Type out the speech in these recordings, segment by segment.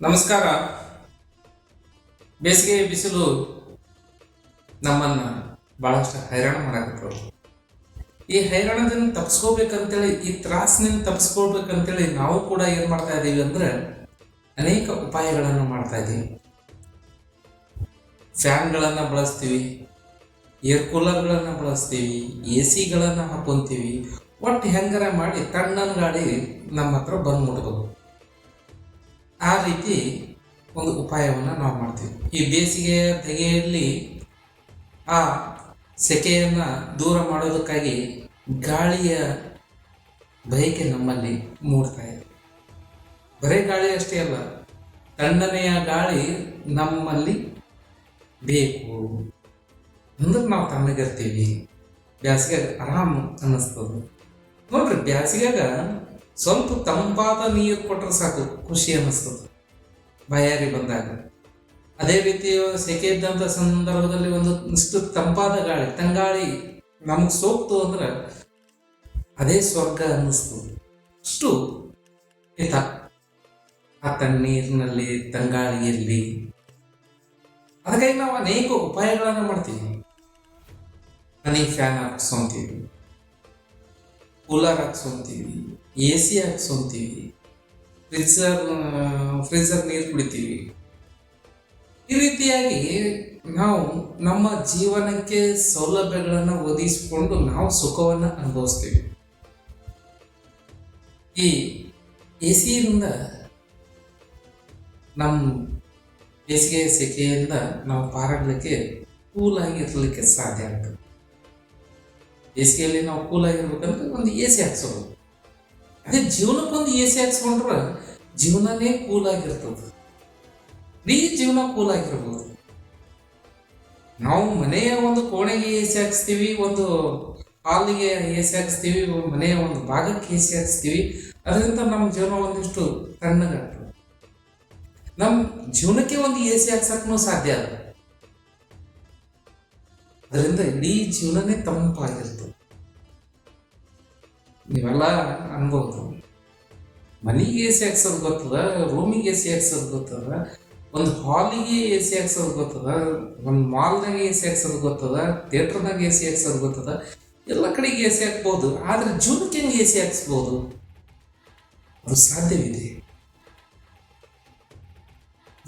ನಮಸ್ಕಾರ. ಬೇಸಿಗೆ ಬಿಸಿಲು ನಮ್ಮನ್ನ ಬಹಳಷ್ಟು ಹೈರಾಣ ಮಾಡಕತ್ತವ ಈ ಹೈರಾಣದಿಂದ ತಪ್ಪಿಸ್ಕೋಬೇಕಂತೇಳಿ ಈ ತ್ರಾಸಿನಿಂದ ತಪ್ಪಿಸ್ಕೊಳ್ಬೇಕಂತೇಳಿ ನಾವು ಕೂಡ ಏನ್ ಮಾಡ್ತಾ ಇದ್ದೀವಿ ಅಂದ್ರೆ ಅನೇಕ ಉಪಾಯಗಳನ್ನು ಮಾಡ್ತಾ ಇದ್ದೀವಿ ಫ್ಯಾನ್ಗಳನ್ನ ಬಳಸ್ತೀವಿ, ಏರ್ ಕೂಲರ್ಗಳನ್ನು ಬಳಸ್ತೀವಿ ಎ ಸಿಗಳನ್ನು ಹಾಕೊಂತೀವಿ. ಒಟ್ಟು ಹೆಂಗಾರ ಮಾಡಿ ತಣ್ಣನ ಗಾಡಿ ನಮ್ಮ ಹತ್ರ ಬಂದು ಮುಟ್ಬೇಕು ಆ ರೀತಿ ಒಂದು ಉಪಾಯವನ್ನು ನಾವು ಮಾಡ್ತೀವಿ. ಈ ಬೇಸಿಗೆ ತೆಗೆಯಲ್ಲಿ ಆ ಸೆಕೆಯನ್ನು ದೂರ ಮಾಡೋದಕ್ಕಾಗಿ ಗಾಳಿಯ ಬಯಕೆ ನಮ್ಮಲ್ಲಿ ಮೂಡ್ತಾ ಇದೆ. ಬರೀ ಗಾಳಿ ಅಷ್ಟೇ ಅಲ್ಲ, ತಣ್ಣನೆಯ ಗಾಳಿ ನಮ್ಮಲ್ಲಿ ಬೇಕು. ಅಂದ್ರೆ ನಾವು ತಣ್ಣಗಿರ್ತೀವಿ. ಬ್ಯಾಸಿಗೆ ಆರಾಮ್ ಅನ್ನಿಸ್ತದೆ. ನೋಡ್ರಿ, ಬ್ಯಾಸಿಗ್ಯಾಗ ಸ್ವಲ್ಪ ತಂಪಾದ ನೀರು ಕೊಟ್ಟರೆ ಸಾಕು, ಖುಷಿ ಅನ್ನಿಸ್ತದೆ. ಬಾಯಾರಿ ಬಂದಾಗ. ಅದೇ ರೀತಿ ಸೆಕೆ ಇದ್ದಂಥ ಸಂದರ್ಭದಲ್ಲಿ ಒಂದು ಇಷ್ಟು ತಂಪಾದ ಗಾಳಿ, ತಂಗಾಳಿ ನಮಗೆ ಸೋಕ್ತು ಅಂದ್ರೆ ಅದೇ ಸ್ವರ್ಗ ಅನ್ನಿಸ್ತದೆ. ಅಷ್ಟು ಹಿತ. ಆ ತಣ್ಣೀರಿನಲ್ಲಿ, ತಂಗಾಳಿಯಲ್ಲಿ. ಅದಕ್ಕಾಗಿ ನಾವು ಅನೇಕ ಉಪಾಯಗಳನ್ನು ಮಾಡ್ತೀವಿ. ಮನೆ ಫ್ಯಾನ್ ಹಾಕ್ಸ್ಕೊಂತೀವಿ. ಕೂಲರ್ ಹಾಕ್ಸ್ಕೊಂತೀವಿ. ಎ ಸಿ ಹಾಕ್ಸ್ಕೊಂತೀವಿ. ಫ್ರಿಜ್ಜರ್ ಫ್ರಿಜ್ಜರ್ ನೀರು ಕುಡಿತೀವಿ. ಈ ರೀತಿಯಾಗಿ ನಾವು ನಮ್ಮ ಜೀವನಕ್ಕೆ ಸೌಲಭ್ಯಗಳನ್ನು ಒದಗಿಸಿಕೊಂಡು ನಾವು ಸುಖವನ್ನು ಅನುಭವಿಸ್ತೀವಿ. ಈ ಎ ಸಿಯಿಂದ ನಮ್ಮ ಬೇಸಿಗೆ ಸೆಕೆಯಿಂದ ನಾವು ಪಾರಾಗಲಿಕ್ಕೆ ಕೂಲಾಗಿ ಇರಲಿಕ್ಕೆ ಸಾಧ್ಯ ಆಗ್ತದೆ. ಬೇಸಿಗೆಯಲ್ಲಿ ನಾವು ಕೂಲಾಗಿ ಇರ್ಬೇಕಂದ್ರೆ ಒಂದು ಎ ಸಿ ಹಾಕ್ಸೋದು ಅದೇ ಜೀವನಕ್ಕೊಂದು ಎ ಸಿ ಹಾಕ್ಸ್ಕೊಂಡ್ರೆ ಜೀವನನೇ ಕೂಲಾಗಿರ್ತದೆ ಇಡೀ ಜೀವನ ಕೂಲಾಗಿರ್ಬೋದು ನಾವು ಮನೆಯ ಒಂದು ಕೋಣೆಗೆ ಎ ಸಿ ಹಾಕ್ಸ್ತೀವಿ, ಒಂದು ಹಾಲಿಗೆ ಎ ಸಿ ಹಾಕ್ಸ್ತೀವಿ, ಮನೆಯ ಒಂದು ಭಾಗಕ್ಕೆ ಎ ಸಿ ಹಾಕ್ಸ್ತೀವಿ. ಅದರಿಂದ ನಮ್ಮ ಜೀವನ ಒಂದಿಷ್ಟು ತಣ್ಣಗಾಗ್ತದೆ. ನಮ್ಮ ಜೀವನಕ್ಕೆ ಒಂದು ಎ ಸಿ ಹಾಕ್ಸಕ್ಕೂ ಸಾಧ್ಯ ಅದ ಅದರಿಂದ ಇಡೀ ಜೀವನನೇ ತಂಪಾಗಿರ್ತದೆ. ನೀವೆಲ್ಲ ಅನ್ಬೋದು. ಮನೆಗೆ ಎ ಸಿ ಹಾಕ್ಸೋದು ಗೊತ್ತದ ರೂಮಿಗೆ ಎ ಸಿ ಹಾಕ್ಸೋದು ಗೊತ್ತದ, ಒಂದು ಹಾಲಿಗೆ ಎ ಸಿ ಹಾಕ್ಸೋದು ಗೊತ್ತದ, ಒಂದು ಮಾಲ್ದಾಗ ಎ ಸಿ ಹಾಕ್ಸೋದು ಗೊತ್ತದ ಥಿಯೇಟ್ರ್ದಾಗ ಎ ಸಿ ಹಾಕ್ಸೋದು ಗೊತ್ತದ, ಎಲ್ಲ ಕಡೆಗೆ ಎ ಸಿ ಹಾಕ್ಬೋದು. ಆದರೆ ಜೂನ್ಕ್ಕೆ ಹೆಂಗೆ ಎ ಸಿ ಹಾಕ್ಸ್ಬೋದು? ಅದು ಸಾಧ್ಯವಿದೆ.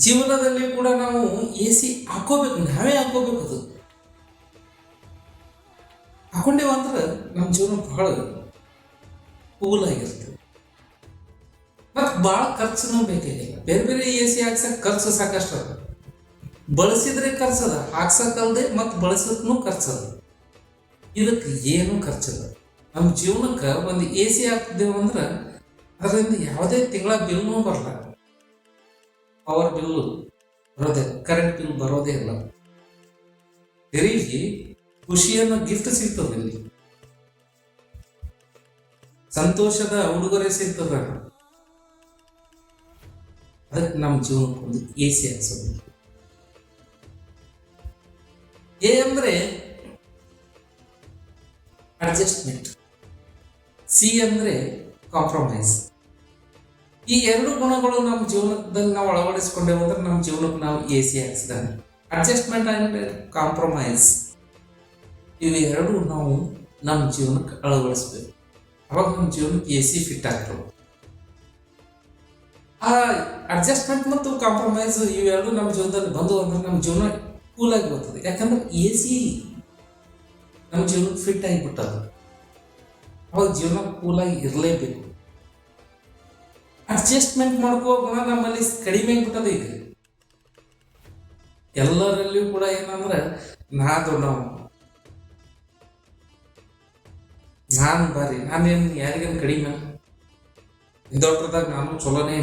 ಜೀವನದಲ್ಲಿ ಕೂಡ ನಾವು ಎ ಸಿ ಹಾಕೋಬೇಕು ನಾವೇ ಹಾಕೋಬೇಕು ಅದು. ಹಾಕೊಂಡೇವಂದ್ರೆ ನಮ್ಮ ಜೀವನ ಬಹಳ ಕೂಲ್ ಆಗಿರ್ತದೆ ಮತ್ತು ಭಾಳ ಖರ್ಚುನೂ ಬೇಕಾಗಿಲ್ಲ ಬೇರೆ ಬೇರೆ ಎ ಸಿ ಹಾಕ್ಸಕ್ಕೆ ಖರ್ಚು ಸಾಕಷ್ಟು ಅದ. ಬಳಸಿದ್ರೆ ಖರ್ಚದ ಹಾಕ್ಸಕ್ಕಲ್ದೆ ಮತ್ತು ಬಳಸಕ್ಕೂ ಖರ್ಚದ ಇದಕ್ಕೆ ಏನೂ ಖರ್ಚದ ನಮ್ಮ ಜೀವನಕ್ಕೆ ಒಂದು ಎ ಸಿ ಹಾಕ್ತಿದ್ದೇವೆ ಅಂದ್ರೆ ಅದರಿಂದ ಯಾವುದೇ ತಿಂಗಳ ಬಿಲ್ನು ಬರಲ್ಲ. ಪವರ್ ಬಿಲ್ ಬರೋದೇ ಕರೆಂಟ್ ಬಿಲ್ ಬರೋದೇ ಇಲ್ಲ. ತೆರಿಗೆ ಖುಷಿಯನ್ನು ಗಿಫ್ಟ್ ಸಿಗ್ತದೆ ಇಲ್ಲಿ ಸಂತೋಷದ ಉಡುಗೊರೆ ಸಿಗ್ತದ ಅದಕ್ಕೆ ನಮ್ಮ ಜೀವನಕ್ಕೊಂದು ಎ ಸಿ ಅನ್ಸೋದು ಎ ಅಂದ್ರೆ ಅಡ್ಜಸ್ಟ್ಮೆಂಟ್ ಸಿ ಅಂದ್ರೆ ಕಾಂಪ್ರಮೈಸ್ ಈ ಎರಡು ಗುಣಗಳು ನಮ್ಮ ಜೀವನದಲ್ಲಿ ನಾವು ಅಳವಡಿಸಿಕೊಂಡೆ ಅಂದ್ರೆ ನಮ್ಮ ಜೀವನಕ್ಕೆ ನಾವು ಎ ಸಿ ಹಾಕ್ಸಿದಂಗೆ ಅಡ್ಜಸ್ಟ್ಮೆಂಟ್ ಅಂದ್ರೆ ಕಾಂಪ್ರಮೈಸ್ ಇವು ಎರಡು ನಾವು ನಮ್ಮ ಜೀವನಕ್ಕೆ ಅಳವಡಿಸ್ಬೇಕು. ಅವಾಗ ನಮ್ಮ ಜೀವನಕ್ಕೆ ಎ ಸಿ ಫಿಟ್ ಆಗ್ತವೆ ಆ ಅಡ್ಜಸ್ಟ್ಮೆಂಟ್ ಮತ್ತು ಕಾಂಪ್ರಮೈಸ್ ಇವೆರಡು ನಮ್ಮ ಜೀವನದಲ್ಲಿ ಬಂದು ಅಂದ್ರೆ ನಮ್ಮ ಜೀವನ ಆಗಿ ಬರ್ತದೆ. ಯಾಕಂದ್ರೆ ಎ ಸಿ ನಮ್ಮ ಜೀವನಕ್ಕೆ ಫಿಟ್ ಆಗಿಬಿಟ್ಟದು ಅವಾಗ ಜೀವನ ಕೂಲಾಗಿ ಇರಲೇಬೇಕು. ಅಡ್ಜಸ್ಟ್ಮೆಂಟ್ ಮಾಡ್ಕೋ ನಮ್ಮಲ್ಲಿ ಕಡಿಮೆ ಆಗ್ಬಿಟ್ಟದ ಈಗ. ಎಲ್ಲರಲ್ಲಿಯೂ ಕೂಡ ಏನಂದ್ರೆ ನಾ ದೊಡ್ಡವ ನಾನು ಬಾರಿ. ನಾನೇನು ಯಾರಿಗೇನು ಕಡಿಮೆ? ದೊಡ್ಡದಾಗ ನಾನು ಚಲೋನೇ.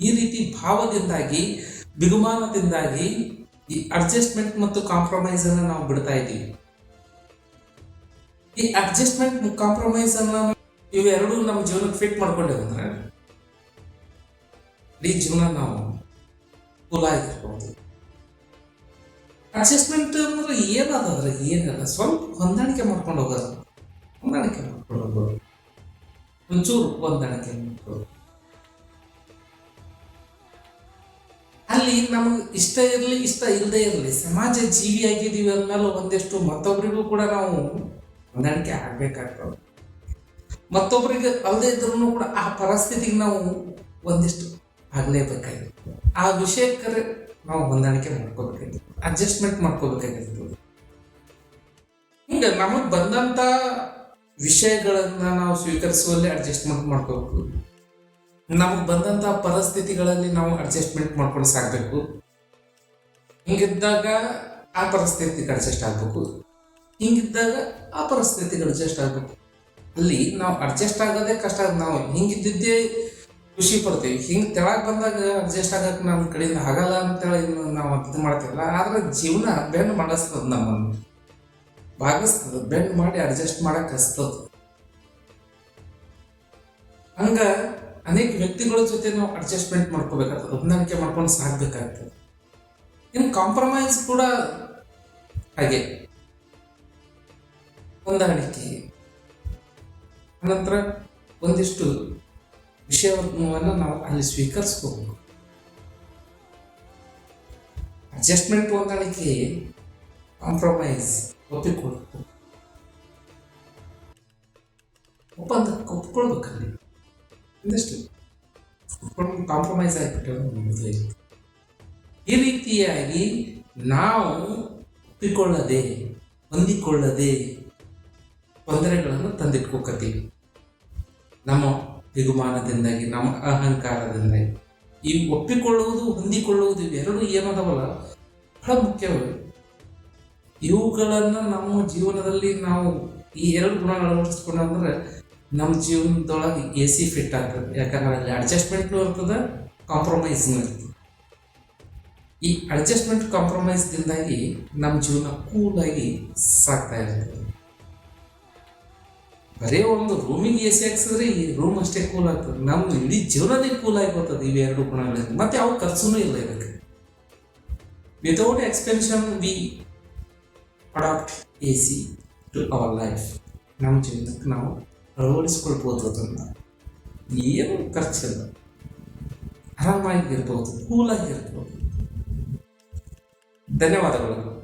ಈ ರೀತಿ ಭಾವದಿಂದಾಗಿ ಬಿಗುಮಾನದಿಂದಾಗಿ ಈ ಅಡ್ಜಸ್ಟ್ಮೆಂಟ್ ಮತ್ತು ಕಾಂಪ್ರಮೈಸ್ ಅನ್ನ ನಾವು ಬಿಡ್ತಾ ಇದ್ದೀವಿ. ಈ ಅಡ್ಜಸ್ಟ್ಮೆಂಟ್ ಕಾಂಪ್ರಮೈಸ್ ಅನ್ನ ಇವೆರಡು ನಮ್ಮ ಜೀವನಕ್ಕೆ ಫಿಟ್ ಮಾಡ್ಕೊಂಡೇವೆ ಅಂದ್ರೆ ಇಡೀ ಜೀವನ ನಾವು ಕೂಲಾಗಿರ್ಬೋದು ಅಡ್ಜಸ್ಟ್ಮೆಂಟ್ ಅಂದ್ರೆ ಏನದ ಅಂದ್ರೆ ಏನಲ್ಲ. ಸ್ವಲ್ಪ ಹೊಂದಾಣಿಕೆ ಮಾಡ್ಕೊಂಡು ಹೋಗೋದು. ಒಂಚೂರು ಮಾಡ್ಕೊಳ್ಳೋದು ಅಲ್ಲಿ ನಮಗೆ ಇಷ್ಟ ಇರಲಿ, ಇಷ್ಟ ಇಲ್ಲದೆ ಇರಲಿ, ಸಮಾಜ ಜೀವಿ ಆಗಿದ್ದೀವಿ ಅಂದಮೇಲೆ ಒಂದಿಷ್ಟು ಮತ್ತೊಬ್ಬರಿಗೂ ಕೂಡ ನಾವು ಹೊಂದಾಣಿಕೆ ಆಗ್ಬೇಕಾಗ್ತದೆ. ಮತ್ತೊಬ್ಬರಿಗೆ ಅಲ್ಲದೆ ಇದ್ರೂ ಕೂಡ ಆ ಪರಿಸ್ಥಿತಿಗೆ ನಾವು ಒಂದಿಷ್ಟು ಆಗಲೇಬೇಕಾಗಿತ್ತು. ಆ ವಿಷಯಕ್ಕೆ ನಾವು ಹೊಂದಾಣಿಕೆ ಮಾಡ್ಕೋಬೇಕಾಗಿತ್ತು. ಅಡ್ಜಸ್ಟ್ಮೆಂಟ್ ಮಾಡ್ಕೋಬೇಕಾಗಿತ್ತು. ಹಿಂಗೆ ನಮಗೆ ಬಂದಂಥ ವಿಷಯಗಳನ್ನ ನಾವು ಸ್ವೀಕರಿಸುವಲ್ಲಿ ಅಡ್ಜಸ್ಟ್ಮೆಂಟ್ ಮಾಡ್ಕೋಬೇಕು ನಮಗೆ ಬಂದಂಥ ಪರಿಸ್ಥಿತಿಗಳಲ್ಲಿ ನಾವು ಅಡ್ಜಸ್ಟ್ಮೆಂಟ್ ಮಾಡ್ಕೊಂಡು ಸಾಗಬೇಕು ಹಿಂಗಿದ್ದಾಗ ಆ ಪರಿಸ್ಥಿತಿಗೆ ಅಡ್ಜಸ್ಟ್ ಆಗಬೇಕು. ಹಿಂಗಿದ್ದಾಗ ಆ ಪರಿಸ್ಥಿತಿಗೆ ಅಡ್ಜಸ್ಟ್ ಆಗಬೇಕು. ಅಲ್ಲಿ ನಾವು ಅಡ್ಜಸ್ಟ್ ಆಗೋದೇ ಕಷ್ಟ ನಾವು ಹಿಂಗಿದ್ದಿದ್ದೇ ಖುಷಿ ಪಡ್ತೀವಿ. ಹಿಂಗೆ ತೆಳಗೆ ಬಂದಾಗ ಅಡ್ಜಸ್ಟ್ ಆಗಕ್ಕೆ ನಮ್ಮ ಕಡೆಯಿಂದ ಆಗಲ್ಲ ಅಂತೇಳಿ ನಾವು ಇದು ಮಾಡ್ತೀವಲ್ಲ ಆದ್ರೆ ಜೀವನ ಬೆನ್ನು ಮಾಡಿಸ್ತದ ನಮ್ಮನ್ನು. ಭಾಗಿಸ್ತದ ಬೆಂಡ್ ಮಾಡಿ ಅಡ್ಜಸ್ಟ್ ಮಾಡಕ್ ಹಸ್ತದ ಹಂಗ ಅನೇಕ ವ್ಯಕ್ತಿಗಳ ಜೊತೆ ನಾವು ಅಡ್ಜಸ್ಟ್ಮೆಂಟ್ ಮಾಡ್ಕೋಬೇಕಾಗ್ತದೆ, ಹೊಂದಾಣಿಕೆ ಮಾಡ್ಕೊಂಡು ಸಾಕ್ಬೇಕಾಗ್ತದೆ. ಇನ್ನು ಕಾಂಪ್ರಮೈಸ್ ಕೂಡ ಹಾಗೆ. ಹೊಂದಾಣಿಕೆ. ಅನಂತರ ಒಂದಿಷ್ಟು ವಿಷಯವನ್ನು ನಾವು ಅಲ್ಲಿ ಸ್ವೀಕರಿಸ್ಕೋಬೇಕು. ಅಡ್ಜಸ್ಟ್ಮೆಂಟ್ ಹೊಂದಾಣಿಕೆ ಕಾಂಪ್ರಮೈಸ್ ಒಪ್ಪಿಕೊಳ್ಳಬೇಕು ಒಪ್ಪಂದ ಒಪ್ಕೊಳ್ಬೇಕಲ್ಲಿ ಒಂದಷ್ಟು ಕಾಂಪ್ರಮೈಸ್ ಆಗಿಬಿಟ್ಟು ಈ ರೀತಿಯಾಗಿ ನಾವು ಒಪ್ಪಿಕೊಳ್ಳದೆ ಹೊಂದಿಕೊಳ್ಳದೆ ತೊಂದರೆಗಳನ್ನು ತಂದಿಟ್ಕೋಕತ್ತೀವಿ ನಮ್ಮ ಬಿಗುಮಾನದಿಂದಾಗಿ ನಮ್ಮ ಅಹಂಕಾರದಿಂದಾಗಿ ಈ ಒಪ್ಪಿಕೊಳ್ಳುವುದು ಹೊಂದಿಕೊಳ್ಳುವುದು ಇವೆರಡು ಏನದವಲ್ಲ ಬಹಳ ಮುಖ್ಯವಾಗಿ ಇವುಗಳನ್ನು ನಮ್ಮ ಜೀವನದಲ್ಲಿ ನಾವು ಈ ಎರಡು ಗುಣಗಳನ್ನು ಅಳವಡಿಸ್ಕೊಂಡ್ರೆ ನಮ್ಮ ಜೀವನದೊಳಗೆ ಎ ಸಿ ಫಿಟ್ ಆಗ್ತದೆ. ಯಾಕಂದ್ರೆ ಅಲ್ಲಿ ಅಡ್ಜಸ್ಟ್ಮೆಂಟ್ನು ಇರ್ತದೆ ಕಾಂಪ್ರಮೈಸ್ನು ಇರ್ತದೆ. ಈ ಅಡ್ಜಸ್ಟ್ಮೆಂಟ್ ಕಾಂಪ್ರಮೈಸ್ದಿಂದಾಗಿ ನಮ್ಮ ಜೀವನ ಕೂಲಾಗಿ ಸಾಕ್ತಾ ಇರ್ತದೆ. ಬರೀ ಒಂದು ರೂಮಿಗೆ ಎ ಸಿ ಹಾಕ್ಸಿದ್ರೆ ಈ ರೂಮ್ ಅಷ್ಟೇ ಕೂಲ್ ಆಗ್ತದೆ. ನಮ್ಮ ಇಡೀ ಜೀವನದೇ ಕೂಲ್ ಇವೆ ಎರಡು ಗುಣಗಳಿಂದ. ಮತ್ತೆ ಯಾವ ಖರ್ಚುನೂ ಇಲ್ಲ ಇದಕ್ಕೆ. Without expansion we adapt A C to our life ನಮ್ಮ ಜೀವನಕ್ಕೆ ನಾವು ಅಳವಡಿಸ್ಕೊಳ್ಬೋದು ಅದನ್ನು. ಏನು ಖರ್ಚಿಲ್ಲ. ಆರಾಮಾಗಿರ್ಬೋದು, ಕೂಲಾಗಿರ್ಬೋದು. ಧನ್ಯವಾದಗಳು.